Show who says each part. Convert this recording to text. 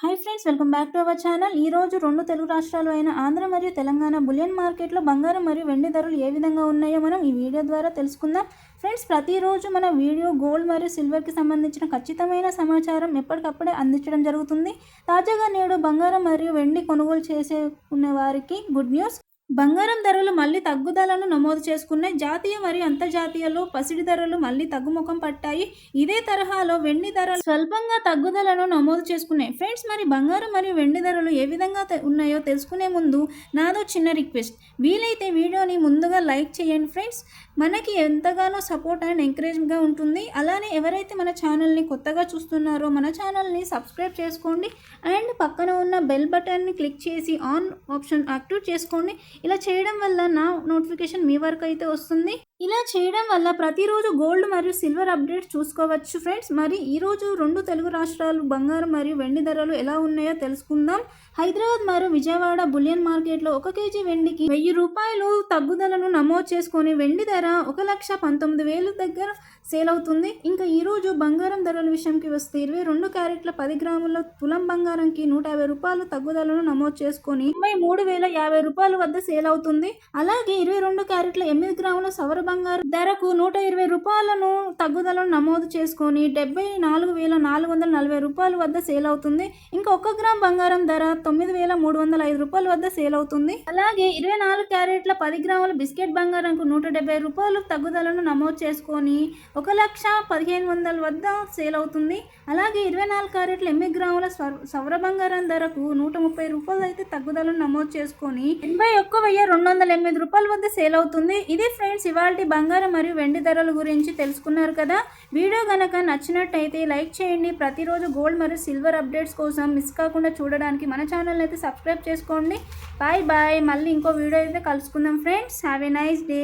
Speaker 1: Hi friends welcome back to our channel. ఈ రోజు రెండు తెలుగు రాష్ట్రాలు అయిన ఆంధ్ర మరియు తెలంగాణ బులియన్ మార్కెట్లో బంగారం మరియు వెండి ధరలు ఏ విధంగా ఉన్నాయో మనం ఈ వీడియో ద్వారా తెలుసుకుందాం. ఫ్రెండ్స్ ప్రతిరోజు మన వీడియో గోల్డ్ మరియు సిల్వర్కి సంబంధించిన ఖచ్చితమైన సమాచారం ఎప్పటికప్పుడే అందించడం జరుగుతుంది. తాజాగా నేడు బంగారం మరియు వెండి కొనుగోలు చేసే వారికి గుడ్ న్యూస్. బంగారం ధరలు మళ్ళీ తగ్గుదలను నమోదు చేసుకున్నాయి. జాతీయ మరియు అంతర్జాతీయలో పసిడి ధరలు మళ్ళీ తగ్గుముఖం పట్టాయి. ఇదే తరహాలో వెండి ధరలు స్వల్పంగా తగ్గుదలను నమోదు చేసుకున్నాయి. ఫ్రెండ్స్ మరి బంగారం మరియు వెండి ధరలు ఏ విధంగా ఉన్నాయో తెలుసుకునే ముందు నాదో చిన్న రిక్వెస్ట్. వీలైతే వీడియోని ముందుగా లైక్ చేయండి ఫ్రెండ్స్. మనకి ఎంతగానో సపోర్ట్ అండ్ ఎంకరేజ్గా ఉంటుంది. అలానే ఎవరైతే మన ఛానల్ని కొత్తగా చూస్తున్నారో మన ఛానల్ని సబ్స్క్రైబ్ చేసుకోండి. అండ్ పక్కన ఉన్న బెల్ బటన్ని క్లిక్ చేసి ఆన్ ఆప్షన్ యాక్టివేట్ చేసుకోండి. ఇలా చేయడం వల్ల నా నోటిఫికేషన్ మీ వరకు అయితే వస్తుంది. ఇలా చేయడం వల్ల ప్రతిరోజు గోల్డ్ మరియు సిల్వర్ అప్డేట్ చూసుకోవచ్చు ఫ్రెండ్స్. మరి ఈరోజు రెండు తెలుగు రాష్ట్రాలు బంగారం మరియు వెండి ధరలు ఎలా ఉన్నాయో తెలుసుకుందాం. హైదరాబాద్ మరియు విజయవాడ బులియన్ మార్కెట్లో ఒక కేజీ వెండికి వెయ్యి రూపాయలు తగ్గుదలను నమోదు చేసుకొని వెండి ధర ఒక లక్ష పంతొమ్మిది వేలు దగ్గర సేల్ అవుతుంది. ఇంకా ఈరోజు బంగారం ధరల విషయంకి వస్తే ఇరవై రెండు క్యారెట్ల పది గ్రాముల తులం బంగారంకి నూట యాభై రూపాయలు తగ్గుదలను నమోదు చేసుకొని ఇరవై మూడు వేల యాభై రూపాయల వద్ద సేల్ అవుతుంది అలాగే ఇరవై రెండు క్యారెట్ల ఎనిమిది గ్రాముల సవర బంగారు ధరకు నూట ఇరవై రూపాయలను తగ్గుదలను నమోదు చేసుకొని డెబ్బై నాలుగు వేల నాలుగు వందల నలభై రూపాయల వద్ద సేల్ అవుతుంది ఇంకా ఒక గ్రామ్ బంగారం ధర తొమ్మిది వేల మూడు వందల ఐదు రూపాయల వద్ద సేల్ అవుతుంది అలాగే ఇరవై నాలుగు క్యారెట్ల పది గ్రాముల బిస్కెట్ బంగారంకు నూట డెబ్బై రూపాయలు తగ్గుదలను నమోదు చేసుకొని ఒక లక్ష పదిహేను వందల వద్ద సేల్ అవుతుంది అలాగే ఇరవై నాలుగు క్యారెట్ల ఎనిమిది గ్రాముల సవర బంగారం ధరకు నూట ముప్పై రూపాయలు అయితే తగ్గుదలను నమోదు చేసుకొని ఎనభై ఒక్క వెయ్యి రెండు వందల ఎనిమిది రూపాయల వద్ద సేల్ అవుతుంది. ఇది ఫ్రెండ్స్ ఇవాళ బంగారం మరియు వెండి ధరల గురించి తెలుసుకున్నారు కదా? వీడియో గనక నచ్చినట్టయితే లైక్ చేయండి. ప్రతిరోజు గోల్డ్ మరియు సిల్వర్ అప్డేట్స్ కోసం మిస్ కాకుండా చూడడానికి మన ఛానల్ని అయితే సబ్స్క్రైబ్ చేసుకోండి. Bye bye. మళ్ళీ ఇంకో వీడియో అయితే కలుసుకుందాం friends. Have a nice day.